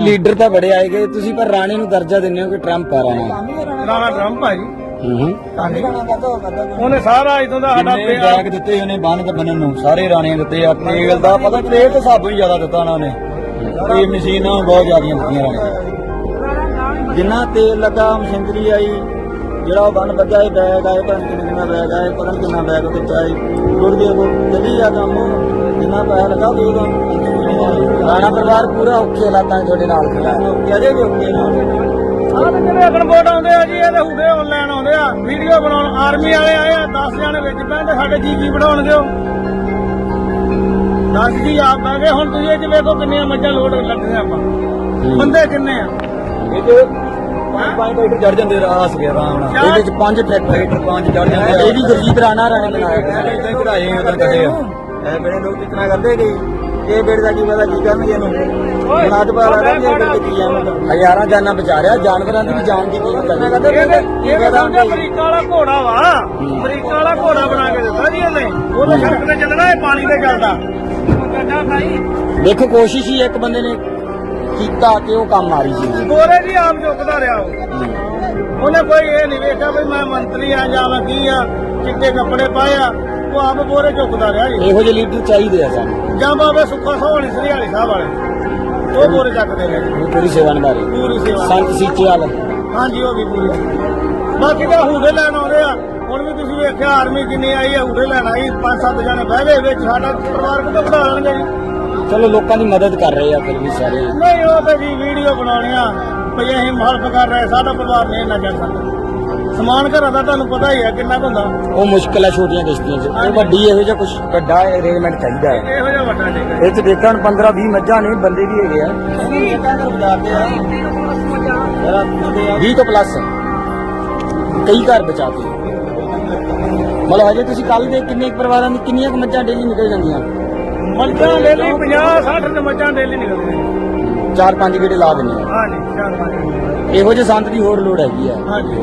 Leader ਤਾਂ ਬੜੇ ਆਏ ਗਏ ਤੁਸੀਂ ਪਰ ਰਾਣੇ ਨੂੰ ਦਰਜਾ ਦਿੰਦੇ ਹੋ ਕਿ ਟਰੰਪ ਆ ਰਾਣਾ। ਰਾਣਾ ਟਰੰਪ ਆ ਜੀ ਹੂੰ। ਹੂੰ ਉਹਨੇ ਸਾਰਾ ਇਦੋਂ ਦਾ ਸਾਡਾ ਜਿੰਨੇ ਬੈਗ ਦਿੱਤੇ ਉਹਨੇ ਬੰਨ ਤੇ ਬੰਨਣ ਨੂੰ ਸਾਰੇ ਰਾਣੇ ਦਿੱਤੇ ਆ ਤੇਲ ਦਾ ਪਤਾ ਇਹ ਤਾਂ ਹਿਸਾਬ ਹੀ ਜ਼ਿਆਦਾ ਦਿੱਤਾ ਉਹਨਾਂ ਨੇ। ਇਹ ਮਸ਼ੀਨਾਂ ਬਹੁਤ ਜ਼ਿਆਦੀਆਂ ਦਿੱਤੀਆਂ ਰਾਣੇ ਨੇ। ਜਿੰਨਾ ਤੇਲ ਲੱਗਾ ਮਸ਼ੀਨਰੀ ਆਈ ਜਿਹੜਾ ਉਹ ਬੰਨ ਵੱਜਾ ਇਹ ਬੈਗ ਆਏ ਪਤਾ ਨੀ ਕਿੰਨੇ ਕਿੰਨਾ ਬੈਗ ਆਏ ਪਤਾ ਨੀ ਕਿੰਨਾ ਬੈਗ ਉਹ ਵਿੱਚ ਆਏ। ਗੁਰਦੇ ਉਹ ਚੱਲੀ ਆ ਕੰਮ ਜਿੰਨਾ ਪੈਸਾ ਲੱਗਾ ਉਹ ਰਾਣਾ ਪਰਿਵਾਰ ਪੂਰਾ ਔਖੇ ਹਾਲਾਤਾਂ 'ਚ ਤੁਹਾਡੇ ਨਾਲ ਖੜਾ। ਹੈ ਕਹਦੇ ਵੀ ਔਖੇ ਨਾਲ ਆਹ ਜਿਹੜੇ ਅਗਨ ਵੋਟ ਆਉਂਦੇ ਆ ਜੀ ਇਹਦੇ ਹੁਦੇ ਆਨਲਾਈਨ ਆਉਂਦੇ ਆ। ਵੀਡੀਓ ਬਣਾਉਣ ਆਰਮੀ ਵਾਲੇ ਆਏ ਆ 10 ਜਣੇ ਵਿੱਚ ਬਹਿੰਦੇ ਸਾਡੇ ਜੀ ਕੀ ਬਣਾਉਣਗੇ ਉਹ 10 ਜੀ ਆਪ ਬਹਿ ਗਏ ਹੁਣ ਤੁਸੀਂ ਇਹ ਚ ਵੇਖੋ ਕਿੰਨੀਆਂ ਮੱਝਾਂ ਲੋਡ ਲੱਗੀਆਂ ਆਪਾਂ। ਬੰਦੇ ਕਿੰਨੇ ਆ? ਇਹ ਤੇ ਪੰਜ ਟਰੈਕਟਰ ਚੜ ਜਾਂਦੇ ਰਾਸ ਗਿਆ ਆਰਾਮ ਨਾਲ। ਇਹਦੇ ਚ ਪੰਜ ਟਰੈਕਟਰ ਪੰਜ ਚੜ ਜਾਂਦੇ ਇਹ ਵੀ ਗੁਰਜੀਤ ਰਾਣਾ ਰਾਣੇ ਬਣਾਇਆ ਇਦਾਂ ਚੜਾਏ ਉਦਾਂ ਕੱਢੇ ਆ। ਇਹ ਬੜੇ ਲੋਕ ਕਿਤਨਾ ਕਰਦੇ ਗਏ? ਇਹ ਬੇੜ ਦਾ ਕੀ ਪਤਾ ਕੀ ਕਰਨਗੇ ਇਹਨੂੰ? ਬਣਾ ਤੇ ਪਤਾ ਲੱਗਦਾ ਵੀ ਇਹ ਬੇੜ ਕੀ ਜਾਣ ਹਜ਼ਾਰਾਂ ਜਾਨਾਂ ਬਚਾ ਰਿਹਾ ਜਾਨਵਰਾਂ ਦੀ ਵੀ ਜਾਨ ਦੀ ਕੀ ਕਰਨਾ ਕਰਦੇ ਇਹ ਤਾਂ ਸਮਝੋ ਅਮਰੀਕਾ ਵਾਲਾ ਘੋੜਾ ਵਾ? ਅਮਰੀਕਾ ਵਾਲਾ ਘੋੜਾ ਬਣਾ ਕੇ ਦਿੱਤਾ ਜੀ ਇਹਨੇ। ਉਹਦੇ ਸੜਕ ਤੇ ਚੱਲਣਾ ਇਹ ਪਾਣੀ ਤੇ ਚੱਲਦਾ ਦੇਖੋ ਕੋਸ਼ਿਸ਼ ਹੀ ਇੱਕ ਬੰਦੇ ਨੇ ਕੀਤਾ ਕਿ ਉਹ ਕੰਮ ਆ ਰਹੀ ਸੀ। ਗੋਰੇ ਜੀ ਆਪ ਚੁੱਕਦਾ ਰਿਹਾ ਉਹ। ਉਹਨੇ ਕੋਈ ਇਹ ਨਹੀਂ ਵੇਖਿਆ ਵੀ ਮੈਂ ਮੰਤਰੀ ਆ ਜਾਂ ਮੈਂ ਕੀ ਆ ਚਿੱਟੇ ਕੱਪੜੇ ਪਾਏ ਆ। ਉਹ ਆਪ ਗੋਰੇ ਚੁੱਕਦਾ ਰਿਹਾ ਜੀ। ਇਹੋ ਜਿਹੇ ਲੀਡਰ ਚਾਹੀਦੇ ਆ ਸਾਨੂੰ। ਜਾਂ ਬਾਬੇ ਸੁੱਖਾ ਸੋਹਣੀ ਸਰੀਹਾਲੀ ਸਾਹਿਬ ਵਾਲੇ। ਉਹ ਗੋਰੇ ਚੱਕਦੇ ਰਹੇ। ਜੀ ਉਹ ਪੂਰੀ ਸੇਵਾ ਨਿਭਾ ਰਹੇ। ਪੂਰੀ ਸੇਵਾ। ਸੰਤ ਸੀਚੇਵਾਲ ਹਾਂਜੀ ਉਹ ਵੀ ਪੂਰੀ। ਬਾਕੀ ਤਾਂ ਹੂਦੇ ਲੈਣ ਆਉਂਦੇ ਆ। ਹੁਣ ਵੀ ਤੁਸੀਂ ਵੇਖਿਆ ਆਰਮੀ ਕਿੰਨੀ ਆਈ ਆ ਹੂਦੇ ਲੈਣ ਆਈ। ਪੰਜ ਸੱਤ ਜਣੇ ਬਹਿ ਗਏ ਵਿੱਚ ਸਾਡਾ ਪਰਿਵਾਰ ਕਿੱਥੇ ਵਧਾ ਲੈਣਗੇ ਜੀ? ਚਲੋ ਲੋਕਾਂ ਦੀ ਮਦਦ ਕਰ ਰਹੇ ਆ ਫਿਰ ਵੀ ਸਾਰੇ। ਨਹੀਂ ਉਹ ਤਾਂ ਜੀ ਵੀਡੀਓ ਬਣਾਉਣੀਆਂ ਭਈ ਅਸੀਂ ਹੈਲਪ ਕਰ ਰਹੇ ਸਾਡਾ ਪਰਿਵਾਰ ਨਹੀਂ ਨਾ ਚੱਲ ਸਕਦਾ ਸਮਾਨ ਘਰਾਂ ਦਾ ਤੁਹਾਨੂੰ ਪਤਾ ਹੀ ਹੈ ਕਿੰਨਾ ਕੁ ਹੁੰਦਾ। ਉਹ ਮੁਸ਼ਕਲ ਹੈ ਛੋਟੀਆਂ ਕਿਸ਼ਤੀਆਂ 'ਚ। ਉਹ ਵੱਡੀ ਇਹੋ ਜਿਹਾ ਕੁਝ ਵੱਡਾ ਅਰੇਂਜਮੈਂਟ ਚਾਹੀਦਾ ਹੈ। ਇਹੋ ਜਿਹਾ ਵੱਡਾ ਨਹੀਂ ਇਹ 'ਚ ਦੇਖਣ 15 20 ਮੱਝਾਂ ਨੇ ਬੰਦੇ ਵੀ ਹੈਗੇ ਆ। 20 ਤੋਂ ਪਲੱਸ ਕਈ ਘਰ ਬਚਾਤੇ। ਮਤਲਬ ਹਜੇ ਤੁਸੀਂ ਕੱਲ ਦੇ ਕਿੰਨੇ ਕੁ ਪਰਿਵਾਰਾਂ ਦੀ ਕਿੰਨੀਆਂ ਕੁ ਮੱਝਾਂ ਡੇਲੀ ਨਿਕਲ ਜਾਂਦੀਆਂ? ਮੱਝਾਂ ਡੇਲੀ 50 60 ਤੇ ਮੱਝਾਂ ਡੇਲੀ ਨਿਕਲਦੀਆਂ ਚਾਰ ਪੰਜ ਗੇੜੇ ਲਾ ਦਿੰਦੇ ਆ। ਹਾਂਜੀ ਚਾਰ ਪੰਜ ਇਹੋ ਜਿਹੇ ਸੰਤ ਦੀ ਹੋਰ ਲੋੜ ਹੈਗੀ ਆ। ਹਾਂਜੀ।